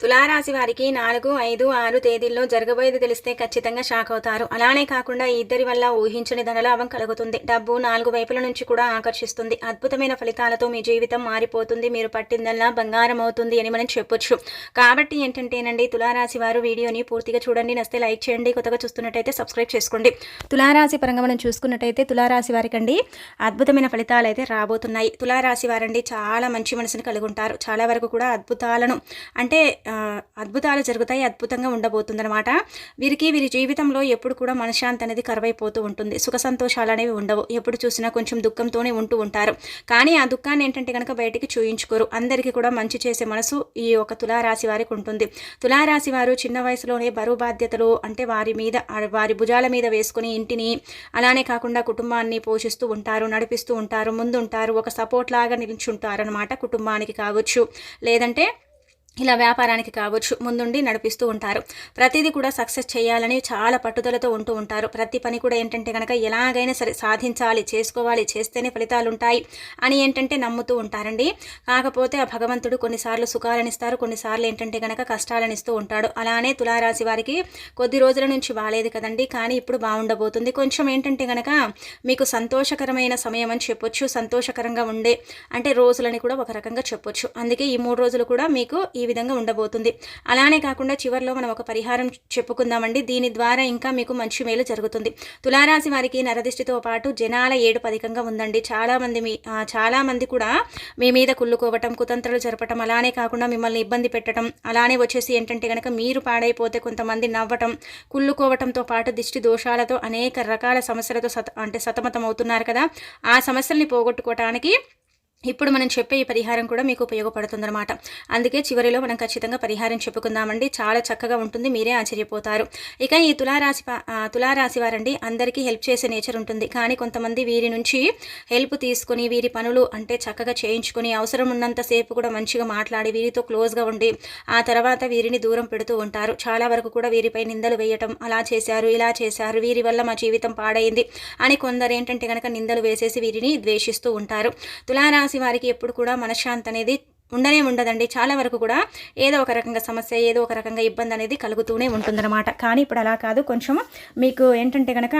తులారాశి వారికి నాలుగు ఐదు ఆరు తేదీల్లో జరగబోయేది తెలిస్తే ఖచ్చితంగా షాక్ అవుతారు. అలానే కాకుండా ఈ ఇద్దరి వల్ల ఊహించని ధనలాభం కలుగుతుంది. డబ్బు నాలుగు వైపుల నుంచి కూడా ఆకర్షిస్తుంది. అద్భుతమైన ఫలితాలతో మీ జీవితం మారిపోతుంది. మీరు పట్టిందల్లా బంగారం అవుతుంది అని మనం చెప్పొచ్చు. కాబట్టి ఏంటంటేనండి తులారాశి వారు వీడియోని పూర్తిగా చూడండి. నస్తే లైక్ చేయండి. కొత్తగా చూస్తున్నట్టయితే సబ్స్క్రైబ్ చేసుకోండి. తులారాశి పరంగా మనం చూసుకున్నట్టయితే తులారాశి వారికండి అద్భుతమైన ఫలితాలు అయితే రాబోతున్నాయి. తులారాశి వారండి చాలా మంచి మనసుని కలిగి ఉంటారు చాలా వరకు కూడా అద్భుతాలను అంటే అద్భుతాలు జరుగుతాయి అద్భుతంగా ఉండబోతుందన్నమాట. వీరికి వీరి జీవితంలో ఎప్పుడు కూడా మనశ్శాంతి అనేది కరువైపోతూ ఉంటుంది. సుఖ సంతోషాలు అనేవి ఉండవు. ఎప్పుడు చూసినా కొంచెం దుఃఖంతోనే ఉంటూ ఉంటారు. కానీ ఆ దుఃఖాన్ని ఏంటంటే కనుక బయటికి చూయించుకోరు. అందరికీ కూడా మంచి చేసే మనసు ఈ ఒక తులారాశి వారికి ఉంటుంది. తులారాశి వారు చిన్న వయసులోనే బరువు బాధ్యతలు అంటే వారి మీద వారి భుజాల మీద వేసుకుని ఇంటిని అలానే కాకుండా కుటుంబాన్ని పోషిస్తూ ఉంటారు నడిపిస్తూ ఉంటారు ముందుంటారు. ఒక సపోర్ట్ లాగా నిలిచుంటారు అనమాట కుటుంబానికి కావచ్చు. లేదంటే ఇలా వ్యాపారానికి కావచ్చు ముందుండి నడిపిస్తూ ఉంటారు. ప్రతిదీ కూడా సక్సెస్ చేయాలని చాలా పట్టుదలతో ఉంటూ ఉంటారు. ప్రతి పని కూడా ఏంటంటే కనుక ఎలాగైనా సరే సాధించాలి చేసుకోవాలి చేస్తేనే ఫలితాలు ఉంటాయి అని ఏంటంటే నమ్ముతూ ఉంటారండి. కాకపోతే ఆ భగవంతుడు కొన్నిసార్లు సుఖాలనిస్తారు కొన్నిసార్లు ఏంటంటే కనుక కష్టాలను ఇస్తూ ఉంటాడు. అలానే తులారాశి వారికి కొద్ది రోజుల నుంచి బాగాలేదు కదండి కానీ ఇప్పుడు బాగుండబోతుంది కొంచెం ఏంటంటే కనుక మీకు సంతోషకరమైన సమయం అని చెప్పొచ్చు సంతోషకరంగా ఉండే అంటే రోజులని కూడా ఒక రకంగా చెప్పొచ్చు. అందుకే ఈ మూడు రోజులు కూడా మీకు ఈ విధంగా ఉండబోతుంది. అలానే కాకుండా చివరిలో మనం ఒక పరిహారం చెప్పుకుందామండి. దీని ద్వారా ఇంకా మీకు మంచి మేలు జరుగుతుంది. తులారాశి వారికి నరదిష్టితో పాటు జనాల ఏడు పథకంగా ఉందండి. చాలామంది మీ చాలామంది కూడా మీ మీద కుళ్ళుకోవటం కుతంత్రాలు జరపటం అలానే కాకుండా మిమ్మల్ని ఇబ్బంది పెట్టడం అలానే వచ్చేసి ఏంటంటే కనుక మీరు పాడైపోతే కొంతమంది నవ్వటం కుళ్ళుకోవటంతో పాటు దిష్టి దోషాలతో అనేక రకాల సమస్యలతో సత అంటే సతమతం అవుతున్నారు కదా. ఆ సమస్యల్ని పోగొట్టుకోవటానికి ఇప్పుడు మనం చెప్పే ఈ పరిహారం కూడా మీకు ఉపయోగపడుతుందన్నమాట. అందుకే చివరిలో మనం ఖచ్చితంగా పరిహారం చెప్పుకుందామండి. చాలా చక్కగా ఉంటుంది. మీరే ఆశ్చర్యపోతారు. ఇక ఈ తులారాశి తులారాశి వారండి. అందరికీ హెల్ప్ చేసే నేచర్ ఉంటుంది. కానీ కొంతమంది వీరి నుంచి హెల్ప్ తీసుకొని వీరి పనులు అంటే చక్కగా చేయించుకొని అవసరం ఉన్నంతసేపు కూడా మంచిగా మాట్లాడి వీరితో క్లోజ్గా ఉండి ఆ తర్వాత వీరిని దూరం పెడుతూ ఉంటారు. చాలా వరకు కూడా వీరిపై నిందలు వేయటం అలా చేశారు ఇలా చేశారు వీరి వల్ల మా జీవితం పాడైంది అని కొందరు ఏంటంటే కనుక నిందలు వేసేసి వీరిని ద్వేషిస్తూ ఉంటారు. తులారాశి వారికి ఎప్పుడు కూడా మనశ్శాంతి అనేది ఉండనే ఉండదండి. చాలా వరకు కూడా ఏదో ఒక రకంగా సమస్య ఏదో ఒక రకంగా ఇబ్బంది అనేది కలుగుతూనే ఉంటుందన్నమాట. కానీ ఇప్పుడు అలా కాదు. కొంచెం మీకు ఏంటంటే కనుక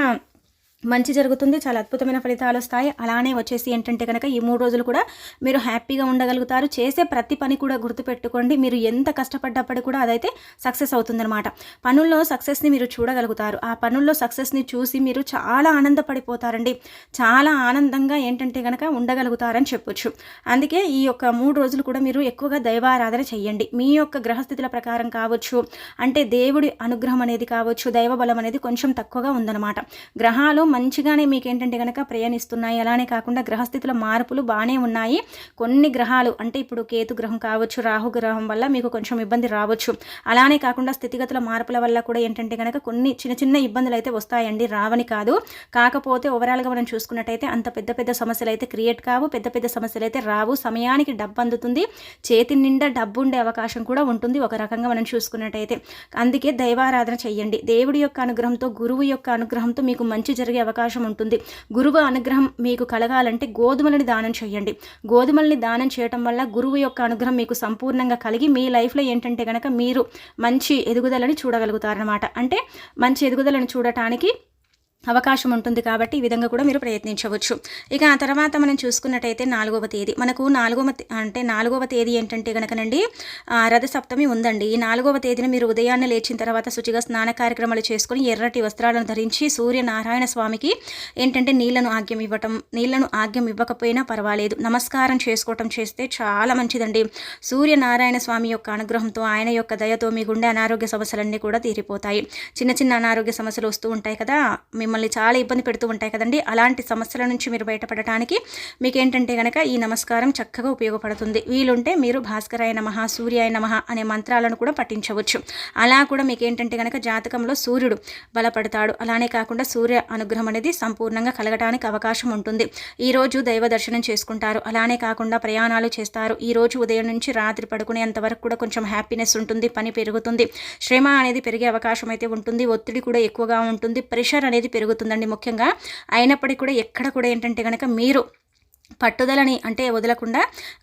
మంచి జరుగుతుంది చాలా అద్భుతమైన ఫలితాలు వస్తాయి. అలానే వచ్చేసి ఏంటంటే కనుక ఈ మూడు రోజులు కూడా మీరు హ్యాపీగా ఉండగలుగుతారు. చేసే ప్రతి పని కూడా గుర్తుపెట్టుకోండి. మీరు ఎంత కష్టపడ్డప్పుడు కూడా అదైతే సక్సెస్ అవుతుందన్నమాట. పనుల్లో సక్సెస్ని మీరు చూడగలుగుతారు. ఆ పనుల్లో సక్సెస్ని చూసి మీరు చాలా ఆనందపడిపోతారండి. చాలా ఆనందంగా ఏంటంటే కనుక ఉండగలుగుతారని చెప్పొచ్చు. అందుకే ఈ యొక్క మూడు రోజులు కూడా మీరు ఎక్కువగా దైవారాధన చెయ్యండి. మీ యొక్క గ్రహస్థితుల ప్రకారం కావచ్చు అంటే దేవుడి అనుగ్రహం అనేది కావచ్చు దైవ బలం అనేది కొంచెం తక్కువగా ఉందన్నమాట. గ్రహాలు మంచిగానే మీకు ఏంటంటే కనుక ప్రయాణిస్తున్నాయి. అలానే కాకుండా గ్రహస్థితుల మార్పులు బాగానే ఉన్నాయి. కొన్ని గ్రహాలు అంటే ఇప్పుడు కేతు గ్రహం కావచ్చు రాహు గ్రహం వల్ల మీకు కొంచెం ఇబ్బంది రావచ్చు. అలానే కాకుండా స్థితిగతుల మార్పుల వల్ల కూడా ఏంటంటే కనుక కొన్ని చిన్న చిన్న ఇబ్బందులు అయితే వస్తాయండి. రావని కాదు. కాకపోతే ఓవరాల్గా మనం చూసుకున్నట్టయితే అంత పెద్ద పెద్ద సమస్యలు అయితే క్రియేట్ కావు. పెద్ద పెద్ద సమస్యలు అయితే రావు. సమయానికి డబ్బు అందుతుంది. చేతి నిండా డబ్బు ఉండే అవకాశం కూడా ఉంటుంది. ఒక రకంగా మనం చూసుకున్నట్టయితే. అందుకే దైవారాధన చేయండి దేవుడి యొక్క అనుగ్రహంతో గురువు యొక్క అనుగ్రహంతో మీకు మంచి జరిగే అవకాశం ఉంటుంది. గురువు అనుగ్రహం మీకు కలగాలంటే గోధుమలని దానం చేయండి. గోధుమల్ని దానం చేయటం వల్ల గురువు యొక్క అనుగ్రహం మీకు సంపూర్ణంగా కలిగి మీ లైఫ్లో ఏంటంటే కనుక మీరు మంచి ఎదుగుదలని చూడగలుగుతారనమాట అంటే మంచి ఎదుగుదలను చూడటానికి అవకాశం ఉంటుంది కాబట్టి ఈ విధంగా కూడా మీరు ప్రయత్నించవచ్చు. ఇక ఆ తర్వాత మనం చూసుకున్నట్టయితే నాలుగవ తేదీ. మనకు నాలుగవ అంటే నాలుగవ తేదీ ఏంటంటే కనుకనండి రథ సప్తమి ఉందండి. ఈ నాలుగవ తేదీన మీరు ఉదయాన్నే లేచిన తర్వాత శుచిగా స్నాన కార్యక్రమాలు చేసుకుని ఎర్రటి వస్త్రాలను ధరించి సూర్యనారాయణ స్వామికి ఏంటంటే నీళ్ళను ఆగ్యం ఇవ్వటం నీళ్ళను ఆగ్యం ఇవ్వకపోయినా పర్వాలేదు. నమస్కారం చేసుకోవటం చేస్తే చాలా మంచిదండి. సూర్యనారాయణ స్వామి యొక్క అనుగ్రహంతో ఆయన యొక్క దయతో మీ గుండె అనారోగ్య సమస్యలన్నీ కూడా తీరిపోతాయి. చిన్న చిన్న అనారోగ్య సమస్యలు వస్తూ ఉంటాయి కదా మిమ్మల్ని చాలా ఇబ్బంది పెడుతూ ఉంటాయి కదండి. అలాంటి సమస్యల నుంచి మీరు బయటపడటానికి మీకు ఏంటంటే కనుక ఈ నమస్కారం చక్కగా ఉపయోగపడుతుంది. వీలుంటే మీరు భాస్కరాయ నమ సూర్యాయ నమ అనే మంత్రాలను కూడా పఠించవచ్చు. అలా కూడా మీకు ఏంటంటే కనుక జాతకంలో సూర్యుడు బలపడతాడు. అలానే కాకుండా సూర్య అనుగ్రహం అనేది సంపూర్ణంగా కలగటానికి అవకాశం ఉంటుంది. ఈ రోజు దైవ దర్శనం చేసుకుంటారు. అలానే కాకుండా ప్రయాణాలు చేస్తారు. ఈరోజు ఉదయం నుంచి రాత్రి పడుకునేంత వరకు కూడా కొంచెం హ్యాపీనెస్ ఉంటుంది. పని పెరుగుతుంది. శ్రమ అనేది పెరిగే అవకాశం అయితే ఉంటుంది. ఒత్తిడి కూడా ఎక్కువగా ఉంటుంది. ప్రెషర్ అనేది పెరుగుతుందండి ముఖ్యంగా. అయినప్పటికీ కూడా ఎక్కడ కూడా ఏంటంటే కనుక మీరు పట్టుదలని అంటే వదలకుండా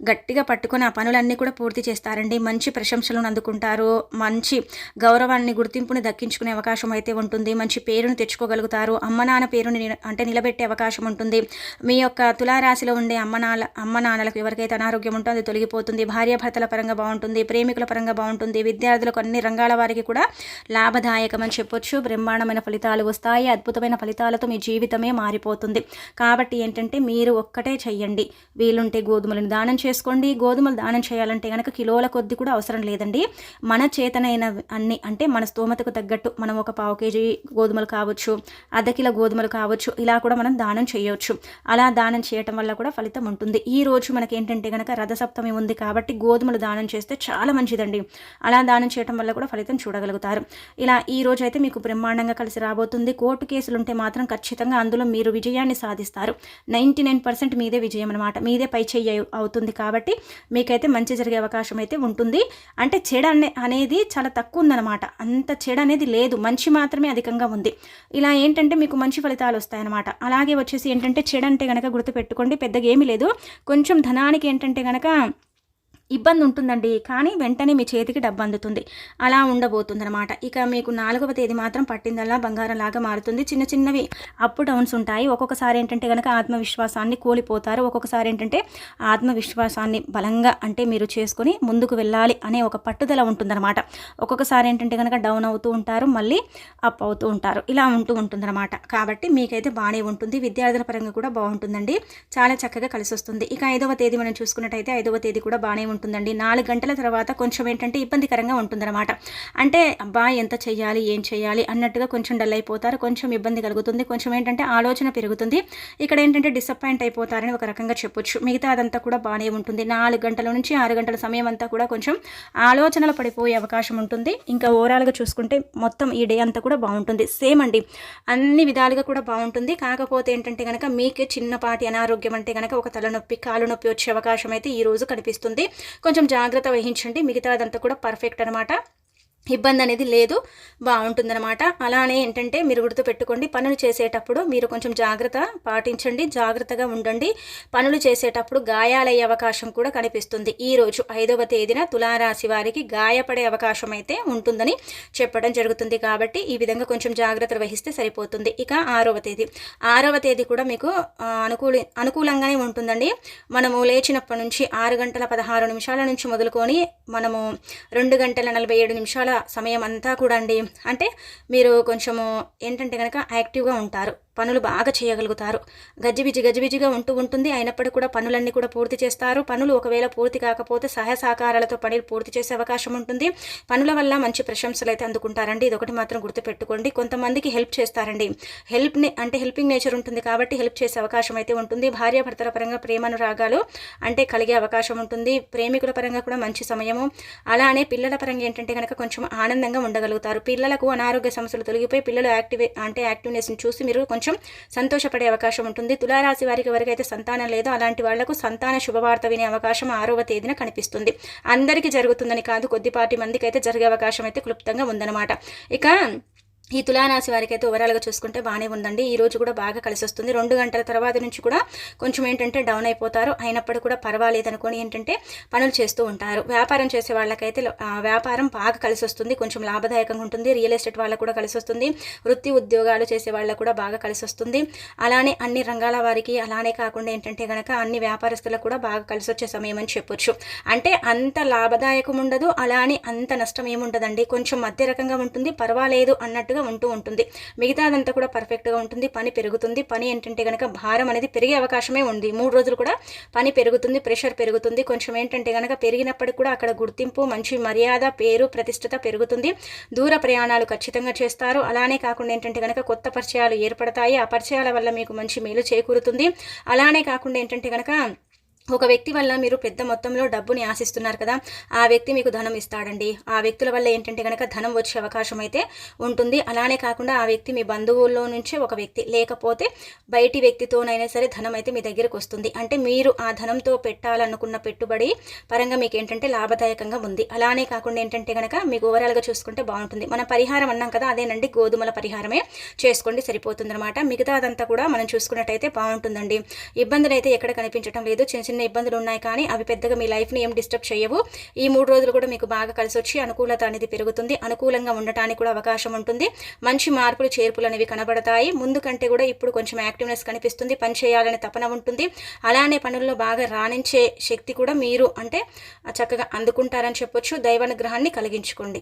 గట్టిగా పట్టుకొని ఆ పనులన్నీ కూడా పూర్తి చేస్తారండి. మంచి ప్రశంసలను అందుకుంటారు. మంచి గౌరవాన్ని గుర్తింపుని దక్కించుకునే అవకాశం అయితే ఉంటుంది. మంచి పేరును తెచ్చుకోగలుగుతారు. అమ్మ నాన్న పేరుని అంటే నిలబెట్టే అవకాశం ఉంటుంది. మీ యొక్క తులారాశిలో ఉండే అమ్మ నాన్న అమ్మ నాన్నలకు ఎవరికైతే అనారోగ్యం ఉంటుందో అది తొలగిపోతుంది. భార్యాభర్తల పరంగా బాగుంటుంది. ప్రేమికుల పరంగా బాగుంటుంది. విద్యార్థులకు అన్ని రంగాల వారికి కూడా లాభదాయకం అని చెప్పొచ్చు. బ్రహ్మాండమైన ఫలితాలు వస్తాయి. అద్భుతమైన ఫలితాలతో మీ జీవితమే మారిపోతుంది. కాబట్టి ఏంటంటే మీరు ఒక్కటే చెయ్యండి. చేయండి వీలుంటే గోధుమలను దానం చేసుకోండి. గోధుమలు దానం చేయాలంటే కనుక కిలోల కొద్ది కూడా అవసరం లేదండి. మన చేతనైన అన్ని అంటే మన స్తోమతకు తగ్గట్టు మనం ఒక పావు కేజీ గోధుమలు కావచ్చు అర్ధ కిలో గోధుమలు కావచ్చు ఇలా కూడా మనం దానం చేయవచ్చు అలా దానం చేయటం వల్ల కూడా ఫలితం ఉంటుంది. ఈ రోజు మనకి ఏంటంటే కనుక రథసప్తమి ఉంది కాబట్టి గోధుమలు దానం చేస్తే చాలా మంచిదండి. అలా దానం చేయటం వల్ల కూడా ఫలితం చూడగలుగుతారు. ఇలా ఈ రోజు అయితే మీకు బ్రహ్మాండంగా కలిసి రాబోతుంది. కోర్టు కేసులు ఉంటే మాత్రం ఖచ్చితంగా అందులో మీరు విజయాన్ని సాధిస్తారు. నైంటీ నైన్ పర్సెంట్ మీదే విజయం విజయం అనమాట మీదే పై చెయ్యి అవుతుంది కాబట్టి మీకైతే మంచి జరిగే అవకాశం అయితే ఉంటుంది. అంటే చెడ అనేది చాలా తక్కువ ఉందన్నమాట. అంత చెడ అనేది లేదు. మంచి మాత్రమే అధికంగా ఉంది. ఇలా ఏంటంటే మీకు మంచి ఫలితాలు వస్తాయన్నమాట. అలాగే వచ్చేసి ఏంటంటే చెడ అంటే కనుక గుర్తుపెట్టుకోండి. పెద్దగా ఏమీ లేదు. కొంచెం ధనానికి ఏంటంటే కనుక ఇబ్బంది ఉంటుందండి. కానీ వెంటనే మీ చేతికి డబ్బు అందుతుంది. అలా ఉండబోతుందన్నమాట. ఇక మీకు నాలుగవ తేదీ మాత్రం పట్టిందల్లా బంగారం లాగా మారుతుంది. చిన్న చిన్నవి అప్ డౌన్స్ ఉంటాయి. ఒక్కొక్కసారి ఏంటంటే కనుక ఆత్మవిశ్వాసాన్ని కోల్పోతారు. ఒక్కొక్కసారి ఏంటంటే ఆత్మవిశ్వాసాన్ని బలంగా అంటే మీరు చేసుకుని ముందుకు వెళ్ళాలి అనే ఒక పట్టుదల ఉంటుందన్నమాట. ఒక్కొక్కసారి ఏంటంటే కనుక డౌన్ అవుతూ ఉంటారు. మళ్ళీ అప్ అవుతూ ఉంటారు. ఇలా ఉంటూ ఉంటుందన్నమాట. కాబట్టి మీకైతే బాగానే ఉంటుంది. విద్యార్థుల పరంగా కూడా బాగుంటుందండి. చాలా చక్కగా కలిసి వస్తుంది ఇక ఐదవ తేదీ మనం చూసుకున్నట్టయితే ఐదవ తేదీ కూడా బాగానే ఉంటుందండి. నాలుగు గంటల తర్వాత కొంచెం ఏంటంటే ఇబ్బందికరంగా ఉంటుందన్నమాట. అంటే అబ్బా ఎంత చేయాలి ఏం చేయాలి అన్నట్టుగా కొంచెం డల్ అయిపోతారు. కొంచెం ఇబ్బంది కలుగుతుంది. కొంచెం ఏంటంటే ఆలోచన పెరుగుతుంది. ఇక్కడ ఏంటంటే డిసప్పాయింట్ అయిపోతారని ఒక రకంగా చెప్పొచ్చు. మిగతా అదంతా కూడా బాగానే ఉంటుంది. నాలుగు గంటల నుంచి ఆరు గంటల సమయం అంతా కూడా కొంచెం ఆలోచనలు పడిపోయే అవకాశం ఉంటుంది. ఇంకా ఓవరాల్గా చూసుకుంటే మొత్తం ఈ డే అంతా కూడా బాగుంటుంది. సేమ్ అండి. అన్ని విధాలుగా కూడా బాగుంటుంది. కాకపోతే ఏంటంటే కనుక మీకు చిన్నపాటి అనారోగ్యం అంటే కనుక ఒక తలనొప్పి కాలు నొప్పి వచ్చే అవకాశం అయితే ఈ రోజు కనిపిస్తుంది. కొంచెం జాగ్రత్త వహించండి. మిగతాదంతా కూడా పర్ఫెక్ట్ అనమాట ఇబ్బంది అనేది లేదు. బాగుంటుందన్నమాట. అలానే ఏంటంటే మీరు గుర్తుపెట్టుకోండి పనులు చేసేటప్పుడు మీరు కొంచెం జాగ్రత్త పాటించండి జాగ్రత్తగా ఉండండి. పనులు చేసేటప్పుడు గాయాలయ్యే అవకాశం కూడా కనిపిస్తుంది. ఈరోజు ఐదవ తేదీన తులారాశి వారికి గాయపడే అవకాశం అయితే ఉంటుందని చెప్పడం జరుగుతుంది కాబట్టి ఈ విధంగా కొంచెం జాగ్రత్త వహిస్తే సరిపోతుంది. ఇక ఆరవ తేదీ. ఆరవ తేదీ కూడా మీకు అనుకూల అనుకూలంగానే ఉంటుందండి. మనము లేచినప్పటి నుంచి ఆరు గంటల పదహారు నిమిషాల నుంచి మొదలుకొని మనము రెండు గంటల నలభై ఏడు నిమిషాల సమయం అంతా కూడా అండి అంటే మీరు కొంచెము ఏంటంటే కనుక యాక్టివ్గా ఉంటారు. పనులు బాగా చేయగలుగుతారు. గజిబిజి గజిబిజిగా ఉంటూ ఉంటుంది. అయినప్పటికీ కూడా పనులన్నీ కూడా పూర్తి చేస్తారు. పనులు ఒకవేళ పూర్తి కాకపోతే సహాయ సహకారాలతో పనులు పూర్తి చేసే అవకాశం ఉంటుంది. పనుల వల్ల మంచి ప్రశంసలు అయితే అందుకుంటారండి. ఇదొకటి మాత్రం గుర్తుపెట్టుకోండి. కొంతమందికి హెల్ప్ చేస్తారండి. హెల్ప్ని అంటే హెల్పింగ్ నేచర్ ఉంటుంది కాబట్టి హెల్ప్ చేసే అవకాశం అయితే ఉంటుంది. భార్యాభర్తల పరంగా ప్రేమనురాగాలు అంటే కలిగే అవకాశం ఉంటుంది. ప్రేమికుల పరంగా కూడా మంచి సమయము. అలానే పిల్లల పరంగా ఏంటంటే కనుక కొంచెం ఆనందంగా ఉండగలుగుతారు. పిల్లలకు అనారోగ్య సమస్యలు తొలగిపోయి పిల్లలు యాక్టివే అంటే యాక్టివ్నెస్ని చూసి మీరు కొంచెం కొంచెం సంతోషపడే అవకాశం ఉంటుంది. తులారాశి వారికి ఎవరికైతే సంతానం లేదో అలాంటి వాళ్ళకు సంతాన శుభవార్త వినే అవకాశం ఆరవ తేదీన కనిపిస్తుంది. అందరికీ జరుగుతుందని కాదు కొద్దిపాటి మందికి అయితే జరిగే అవకాశం అయితే క్లుప్తంగా ఉందన్నమాట. ఇక ఈ తులారాశి వారికి అయితే ఓవరాల్గా చూసుకుంటే బాగానే ఉందండి. ఈ రోజు కూడా బాగా కలిసి వస్తుంది. రెండు గంటల తర్వాత నుంచి కూడా కొంచెం ఏంటంటే డౌన్ అయిపోతారు. అయినప్పుడు కూడా పర్వాలేదు అనుకొని ఏంటంటే పనులు చేస్తూ ఉంటారు. వ్యాపారం చేసే వాళ్ళకైతే వ్యాపారం బాగా కలిసి వస్తుంది. కొంచెం లాభదాయకంగా ఉంటుంది. రియల్ ఎస్టేట్ వాళ్ళకు కూడా కలిసి వస్తుంది. వృత్తి ఉద్యోగాలు చేసే వాళ్ళకు కూడా బాగా కలిసి వస్తుంది. అలానే అన్ని రంగాల వారికి అలానే కాకుండా ఏంటంటే కనుక అన్ని వ్యాపారస్తులకు కూడా బాగా కలిసి వచ్చే సమయం అని చెప్పొచ్చు. అంటే అంత లాభదాయకం ఉండదు. అలానే అంత నష్టం ఏముండదండి. కొంచెం మధ్య రకంగా ఉంటుంది. పర్వాలేదు అన్నట్టు పర్ఫెక్ట్గా ఉంటూ ఉంటుంది. మిగతాదంతా కూడా పర్ఫెక్ట్గా ఉంటుంది. పని పెరుగుతుంది. పని ఏంటంటే కనుక భారం అనేది పెరిగే అవకాశమే ఉంది. మూడు రోజులు కూడా పని పెరుగుతుంది ప్రెషర్ పెరుగుతుంది. కొంచెం ఏంటంటే కనుక పెరిగినప్పటికి కూడా అక్కడ గుర్తింపు మంచి మర్యాద పేరు ప్రతిష్టత పెరుగుతుంది. దూర ప్రయాణాలు ఖచ్చితంగా చేస్తారు. అలానే కాకుండా ఏంటంటే కనుక కొత్త పరిచయాలు ఏర్పడతాయి. ఆ పరిచయాల వల్ల మీకు మంచి మేలు చేకూరుతుంది. అలానే కాకుండా ఏంటంటే కనుక ఒక వ్యక్తి వల్ల మీరు పెద్ద మొత్తంలో డబ్బుని ఆశిస్తున్నారు కదా ఆ వ్యక్తి మీకు ధనం ఇస్తాడండి. ఆ వ్యక్తుల వల్ల ఏంటంటే కనుక ధనం వచ్చే అవకాశం అయితే ఉంటుంది. అలానే కాకుండా ఆ వ్యక్తి మీ బంధువుల్లో నుంచే ఒక వ్యక్తి లేకపోతే బయటి వ్యక్తితోనైనా సరే ధనం అయితే మీ దగ్గరకు వస్తుంది. అంటే మీరు ఆ ధనంతో పెట్టాలనుకున్న పెట్టుబడి పరంగా మీకు ఏంటంటే లాభదాయకంగా ఉంది. అలానే కాకుండా ఏంటంటే కనుక మీకు ఓవరాల్గా చూసుకుంటే బాగుంటుంది. మన పరిహారం అన్నాం కదా అదేనండి గోధుమల పరిహారమే చేసుకోండి సరిపోతుంది అనమాట మిగతా అదంతా కూడా మనం చూసుకున్నట్టయితే బాగుంటుందండి. ఇబ్బందులు అయితే ఎక్కడ కనిపించడం లేదు. చిన్న చిన్న చిన్న ఇబ్బందులు ఉన్నాయి కానీ అవి పెద్దగా మీ లైఫ్ని ఏం డిస్టర్బ్ చేయవు. ఈ మూడు రోజులు కూడా మీకు బాగా కలిసి వచ్చి అనుకూలత అనేది పెరుగుతుంది. అనుకూలంగా ఉండటానికి కూడా అవకాశం ఉంటుంది. మంచి మార్పులు చేర్పులు అనేవి కనబడతాయి. ముందు కంటే కూడా ఇప్పుడు కొంచెం యాక్టివ్నెస్ కనిపిస్తుంది. పని చేయాలనే తపన ఉంటుంది. అలానే పనుల్లో బాగా రాణించే శక్తి కూడా మీరు అంటే చక్కగా అందుకుంటారని చెప్పొచ్చు. దైవానుగ్రహాన్ని కలిగించుకోండి.